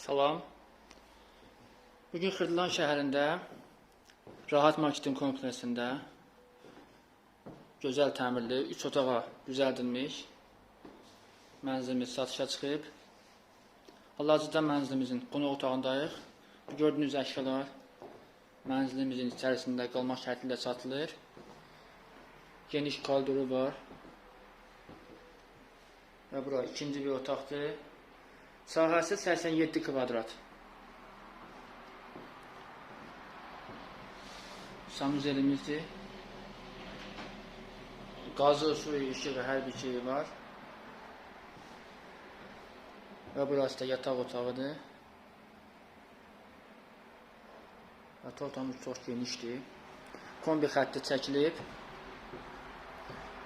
Salam. Bugün Xırdalan şəhərində Rahat Marketin kompleksində gözəl təmirli 3 otağa düzəldilmiş mənzilimiz satışa çıxıb. Hal-hazırda mənzilimizin qonaq otağındayıq. Bu gördüyünüz əşyalar mənzilimizin içərisində qalmaq şərti ilə satılır. Geniş koridoru var. Və bura ikinci bir otaqdır. Sahəsi 87 kvadrat. Sanuzelimizdir. Qazı, suyu, işığı, hər bir şey var. Və burası da yataq otağıdır. Yataq otağımız çox genişdir. Kombi xətti çəkilib.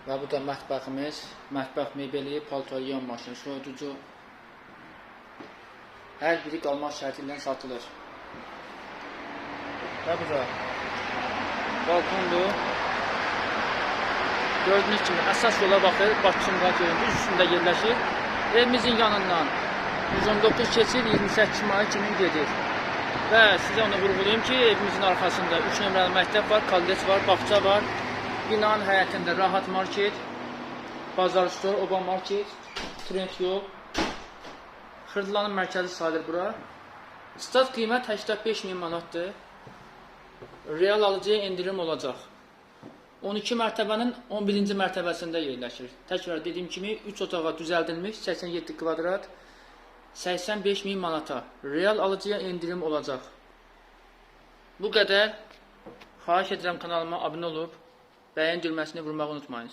Və bu da mətbəximiz. Mətbəx mebeli, palto yuyan maşını, soyuducu. Hər biri qalmaq şərti ilə satılır. Və bura balkondur. Gördüyünüz kimi əsas yola baxır, Bakı-Sumqayıt yolunun üstündə yerləşir. Evimizin yanından 119 keçir, 28 may kimi gedir. Və sizə onu vurğulayım ki, evimizin arxasında 3 nömrəli məktəb var, kollec var, bağça var. Binanın həyətində Rahat Market, Bazar Store, Oba Market, Trend Yol, Xırdalanın mərkəzi sayılır bura. Stat qiymət 85 min manatdır. Real alıcıya endirim olacaq. 12 mərtəbənin 11-ci mərtəbəsində yerləşir. Təkrar dediyim kimi 3 otağa düzəldilmiş 87 kvadrat 85 min manata. Real alıcıya endirim olacaq. Bu qədər. Xahiş edirəm kanalıma abunə olub bəyən düyməsini vurmağı unutmayın.